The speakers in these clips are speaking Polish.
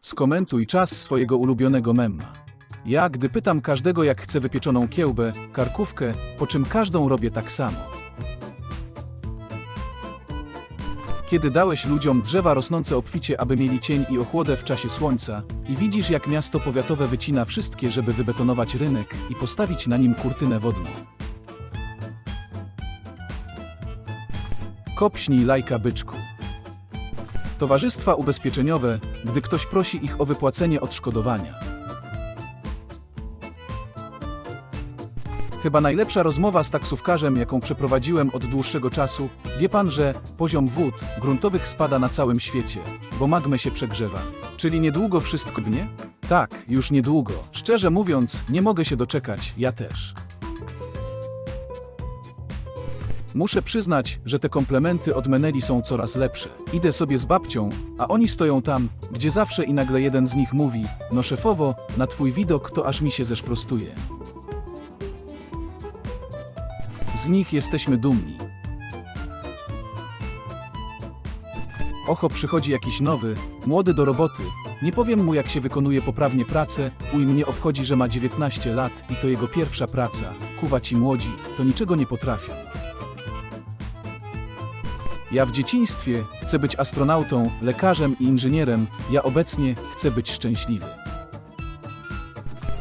Skomentuj czas swojego ulubionego memma. Ja, gdy pytam każdego, jak chce wypieczoną kiełbę, karkówkę, po czym każdą robię tak samo. Kiedy dałeś ludziom drzewa rosnące obficie, aby mieli cień i ochłodę w czasie słońca, i widzisz, jak miasto powiatowe wycina wszystkie, żeby wybetonować rynek i postawić na nim kurtynę wodną. Kopśnij lajka byczku. Towarzystwa ubezpieczeniowe, gdy ktoś prosi ich o wypłacenie odszkodowania. Chyba najlepsza rozmowa z taksówkarzem, jaką przeprowadziłem od dłuższego czasu. Wie pan, że poziom wód gruntowych spada na całym świecie, bo magmę się przegrzewa. Czyli niedługo wszystko gnie? Tak, już niedługo. Szczerze mówiąc, nie mogę się doczekać, ja też. Muszę przyznać, że te komplementy od Meneli są coraz lepsze. Idę sobie z babcią, a oni stoją tam, gdzie zawsze i nagle jeden z nich mówi: No szefowo, na twój widok to aż mi się zeszprostuje. Z nich jesteśmy dumni. Oho, przychodzi jakiś nowy, młody do roboty. Nie powiem mu, jak się wykonuje poprawnie pracę, uj mnie obchodzi, że ma 19 lat i to jego pierwsza praca. Kuwa ci młodzi, to niczego nie potrafią. Ja w dzieciństwie chcę być astronautą, lekarzem i inżynierem, ja obecnie chcę być szczęśliwy.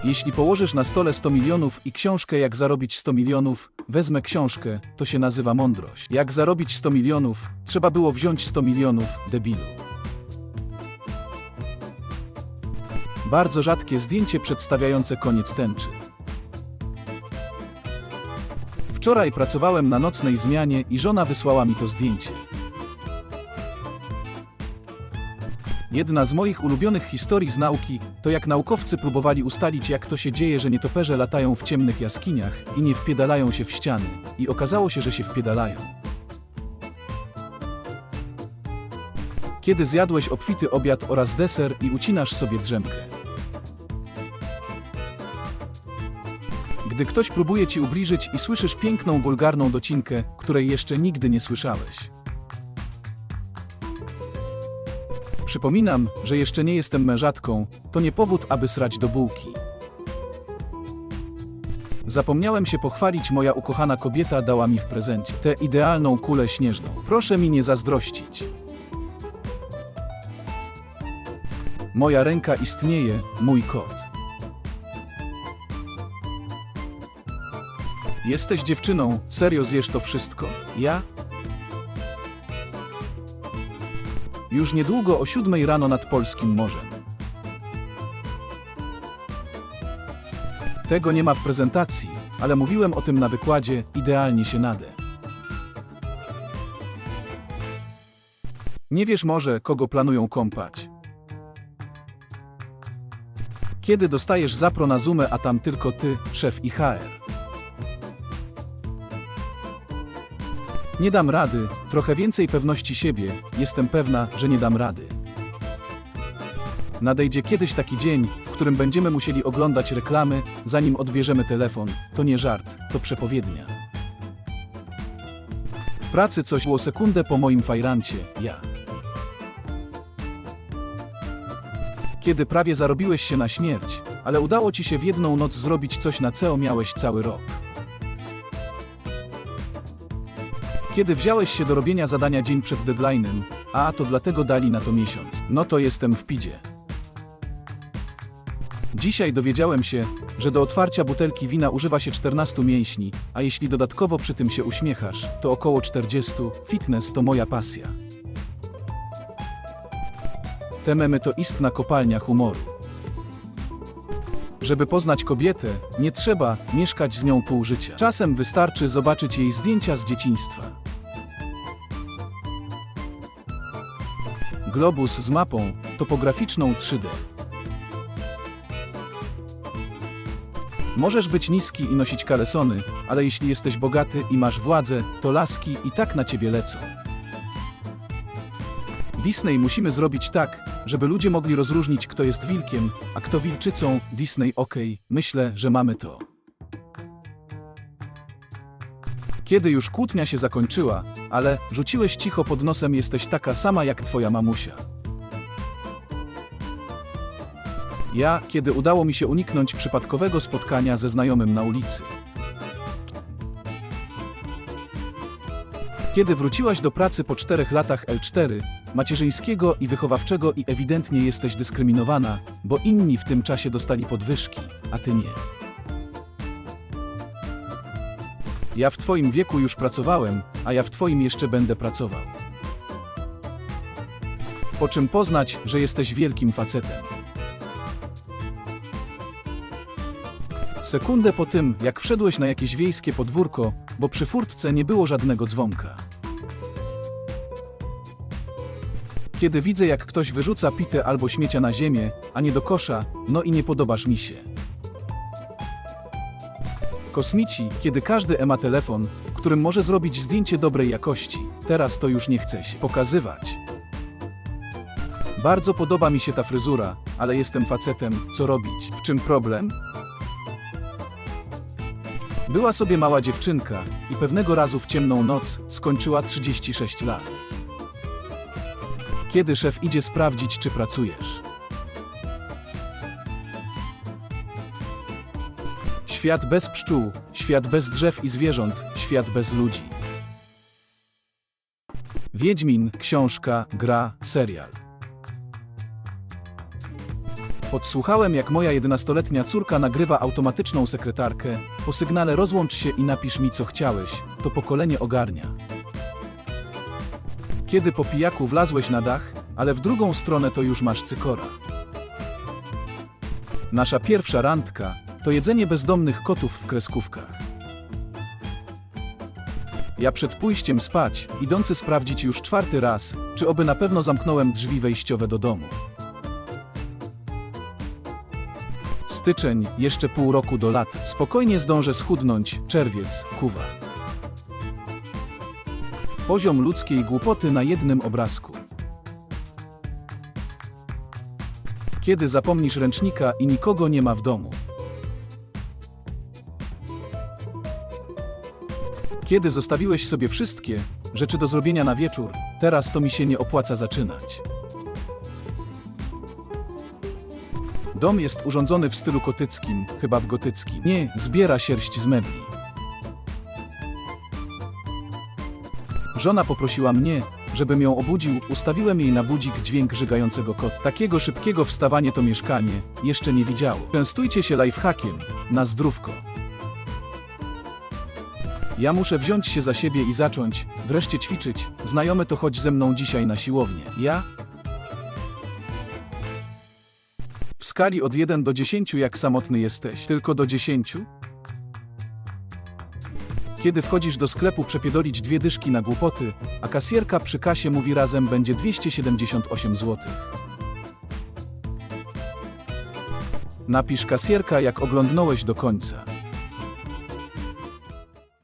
Jeśli położysz na stole 100 milionów i książkę Jak zarobić 100 milionów, wezmę książkę, to się nazywa mądrość. Jak zarobić 100 milionów, trzeba było wziąć 100 milionów, debilu. Bardzo rzadkie zdjęcie przedstawiające koniec tęczy. Wczoraj pracowałem na nocnej zmianie i żona wysłała mi to zdjęcie. Jedna z moich ulubionych historii z nauki to jak naukowcy próbowali ustalić jak to się dzieje, że nietoperze latają w ciemnych jaskiniach i nie wpiedalają się w ściany. I okazało się, że się wpiedalają. Kiedy zjadłeś obfity obiad oraz deser i ucinasz sobie drzemkę. Gdy ktoś próbuje ci ubliżyć i słyszysz piękną, wulgarną docinkę, której jeszcze nigdy nie słyszałeś. Przypominam, że jeszcze nie jestem mężatką, to nie powód, aby srać do bułki. Zapomniałem się pochwalić, moja ukochana kobieta dała mi w prezencie tę idealną kulę śnieżną. Proszę mi nie zazdrościć. Moja ręka istnieje, mój kot. Jesteś dziewczyną, serio zjesz to wszystko? Ja? Już niedługo o siódmej rano nad polskim morzem. Tego nie ma w prezentacji, ale mówiłem o tym na wykładzie, idealnie się nadę. Nie wiesz może, kogo planują kąpać. Kiedy dostajesz zapro na Zoomę, a tam tylko ty, szef i HR. Nie dam rady, trochę więcej pewności siebie, jestem pewna, że nie dam rady. Nadejdzie kiedyś taki dzień, w którym będziemy musieli oglądać reklamy, zanim odbierzemy telefon. To nie żart, to przepowiednia. W pracy coś było sekundę po moim fajrancie, ja. Kiedy prawie zarobiłeś się na śmierć, ale udało ci się w jedną noc zrobić coś na co miałeś cały rok. Kiedy wziąłeś się do robienia zadania dzień przed deadline'em, a to dlatego dali na to miesiąc. No to jestem w pidzie. Dzisiaj dowiedziałem się, że do otwarcia butelki wina używa się 14 mięśni, a jeśli dodatkowo przy tym się uśmiechasz, to około 40. Fitness to moja pasja. Te memy to istna kopalnia humoru. Żeby poznać kobietę, nie trzeba mieszkać z nią pół życia. Czasem wystarczy zobaczyć jej zdjęcia z dzieciństwa. Globus z mapą topograficzną 3D. Możesz być niski i nosić kalesony, ale jeśli jesteś bogaty i masz władzę, to laski i tak na ciebie lecą. Disney musimy zrobić tak, żeby ludzie mogli rozróżnić, kto jest wilkiem, a kto wilczycą. Disney okej, myślę, że mamy to. Kiedy już kłótnia się zakończyła, ale rzuciłeś cicho pod nosem, jesteś taka sama jak twoja mamusia. Ja, kiedy udało mi się uniknąć przypadkowego spotkania ze znajomym na ulicy. Kiedy wróciłaś do pracy po czterech latach L4, macierzyńskiego i wychowawczego i ewidentnie jesteś dyskryminowana, bo inni w tym czasie dostali podwyżki, a ty nie. Ja w twoim wieku już pracowałem, a ja w twoim jeszcze będę pracował. Po czym poznać, że jesteś wielkim facetem. Sekundę po tym, jak wszedłeś na jakieś wiejskie podwórko, bo przy furtce nie było żadnego dzwonka. Kiedy widzę, jak ktoś wyrzuca pitę albo śmiecia na ziemię, a nie do kosza, no i nie podobasz mi się. Kosmici, kiedy każdy ma telefon, którym może zrobić zdjęcie dobrej jakości, teraz to już nie chce się pokazywać. Bardzo podoba mi się ta fryzura, ale jestem facetem, co robić? W czym problem? Była sobie mała dziewczynka i pewnego razu w ciemną noc skończyła 36 lat. Kiedy szef idzie sprawdzić, czy pracujesz? Świat bez pszczół, świat bez drzew i zwierząt, świat bez ludzi. Wiedźmin, książka, gra, serial. Podsłuchałem, jak moja 11-letnia córka nagrywa automatyczną sekretarkę. Po sygnale rozłącz się i napisz mi, co chciałeś. To pokolenie ogarnia. Kiedy po pijaku wlazłeś na dach, ale w drugą stronę to już masz cykora. Nasza pierwsza randka to jedzenie bezdomnych kotów w kreskówkach. Ja przed pójściem spać, idący sprawdzić już czwarty raz, czy oby na pewno zamknąłem drzwi wejściowe do domu. Styczeń, jeszcze pół roku do lat. Spokojnie zdążę schudnąć, czerwiec, kuwa. Poziom ludzkiej głupoty na jednym obrazku. Kiedy zapomnisz ręcznika i nikogo nie ma w domu. Kiedy zostawiłeś sobie wszystkie rzeczy do zrobienia na wieczór, teraz to mi się nie opłaca zaczynać. Dom jest urządzony w stylu gotyckim, chyba w gotyckim. Nie, zbiera sierść z mebli. Żona poprosiła mnie, żebym ją obudził, ustawiłem jej na budzik dźwięk żygającego kota. Takiego szybkiego wstawanie to mieszkanie jeszcze nie widziało. Częstujcie się lifehackiem, na zdrówko. Ja muszę wziąć się za siebie i zacząć, wreszcie ćwiczyć. Znajomy to chodź ze mną dzisiaj na siłownię. Ja? W skali od 1 do 10 jak samotny jesteś? Tylko do 10? Kiedy wchodzisz do sklepu przepiedolić dwie dyszki na głupoty, a kasjerka przy kasie mówi razem będzie 278 zł. Napisz kasjerka jak oglądnąłeś do końca.